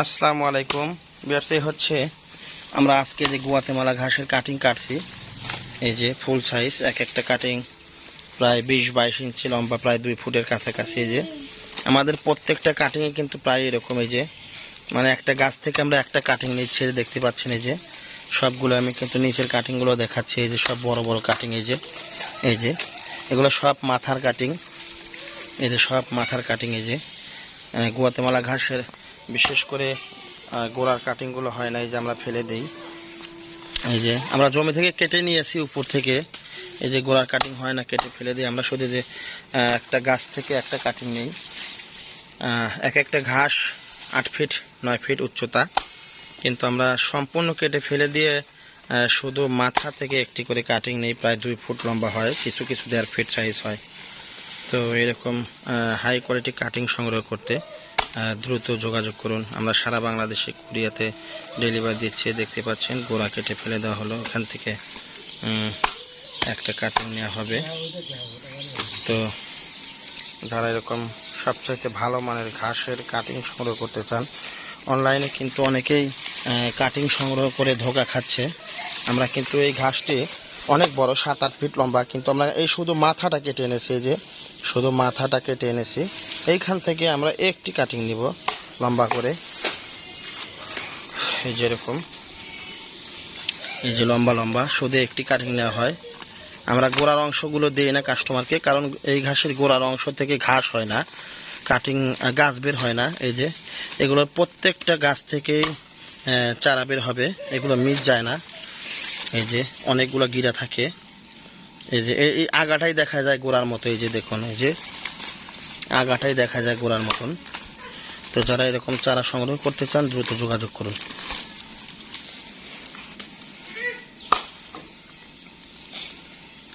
আসসালামু আলাইকুম। ব্যবসায়ী হচ্ছে আমরা আজকে যে গুয়াতেমালা ঘাসের কাটিং কাটছি, এই যে ফুল সাইজ এক একটা কাটিং প্রায় বিশ বাইশ ইঞ্চি লম্বা, প্রায় দুই ফুটের কাছাকাছি, এই যে আমাদের প্রত্যেকটা কাটিংয়ে কিন্তু প্রায় এরকম, এই যে মানে একটা গাছ থেকে আমরা একটা কাটিং নিচ্ছি দেখতে পাচ্ছেন, এই যে সবগুলো আমি কিন্তু নিচের কাটিংগুলো দেখাচ্ছি, এই যে সব বড় বড় কাটিং এই যে এই যে এগুলো সব মাথার কাটিং এই যে সব মাথার কাটিং এই যে গুয়াতেমালা ঘাসের বিশেষ করে গোড়ার কাটিংগুলো হয় না এই যে আমরা ফেলে দিই। এই যে, আমরা জমি থেকে কেটে নিয়েছি উপর থেকে। এই যে গোড়ার কাটিং হয় না, কেটে ফেলে দিই। আমরা শুধু যে একটা গাছ থেকে একটা কাটিং নেই। এক একটা ঘাস আট ফিট, নয় ফিট উচ্চতা। কিন্তু আমরা সম্পূর্ণ কেটে ফেলে দিয়ে শুধু মাথা থেকে একটি করে কাটিং নেই, প্রায় দুই ফুট লম্বা হয়। কিছু কিছু দেড় ফিট সাইজ হয়। তো এরকম হাই কোয়ালিটি কাটিং সংগ্রহ করতে দ্রুত যোগাযোগ করুন। আমরা সারা বাংলাদেশে কুরিয়াতে ডেলিভারি দিচ্ছি। দেখতে পাচ্ছেন, গোড়া কেটে ফেলে দেওয়া হলো। এখান থেকে একটা কাটিং নেওয়া হবে। তো যারা এরকম সবচাইতে ভালো মানের ঘাসের কাটিং সংগ্রহ করতে চান অনলাইনে কিন্তু অনেকেই কাটিং সংগ্রহ করে ধোকা খাচ্ছে। আমরা কিন্তু এই ঘাসটি অনেক বড়, সাত, আট ফিট লম্বা, কিন্তু আমরা এই শুধু মাথাটা কেটে এনেছি যে শুধু মাথাটা কেটে এনেছি। এইখান থেকে আমরা একটি কাটিং নিব, লম্বা করে। এই যেরকম এই যে লম্বা লম্বা, শুধু একটি কাটিং নেওয়া হয়। আমরা গোড়ার অংশগুলো দিই না কাস্টমারকে কারণ এই ঘাসের গোড়ার অংশ থেকে ঘাস হয় না কাটিং গাছ বের হয় না। এই যে, এগুলো প্রত্যেকটা গাছ থেকেই চারা বের হবে, এগুলো মিস যায় না। এই যে অনেকগুলো গিরা থাকে। এই যে, এই- আগাটাই দেখা যায় গোড়ার মতো, এই যে দেখুন, এই যে আগাটাই দেখা যায় গোড়ার মতন। তো যারা এরকম চারা সংগ্রহ করতে চান, দ্রুত যোগাযোগ করুন।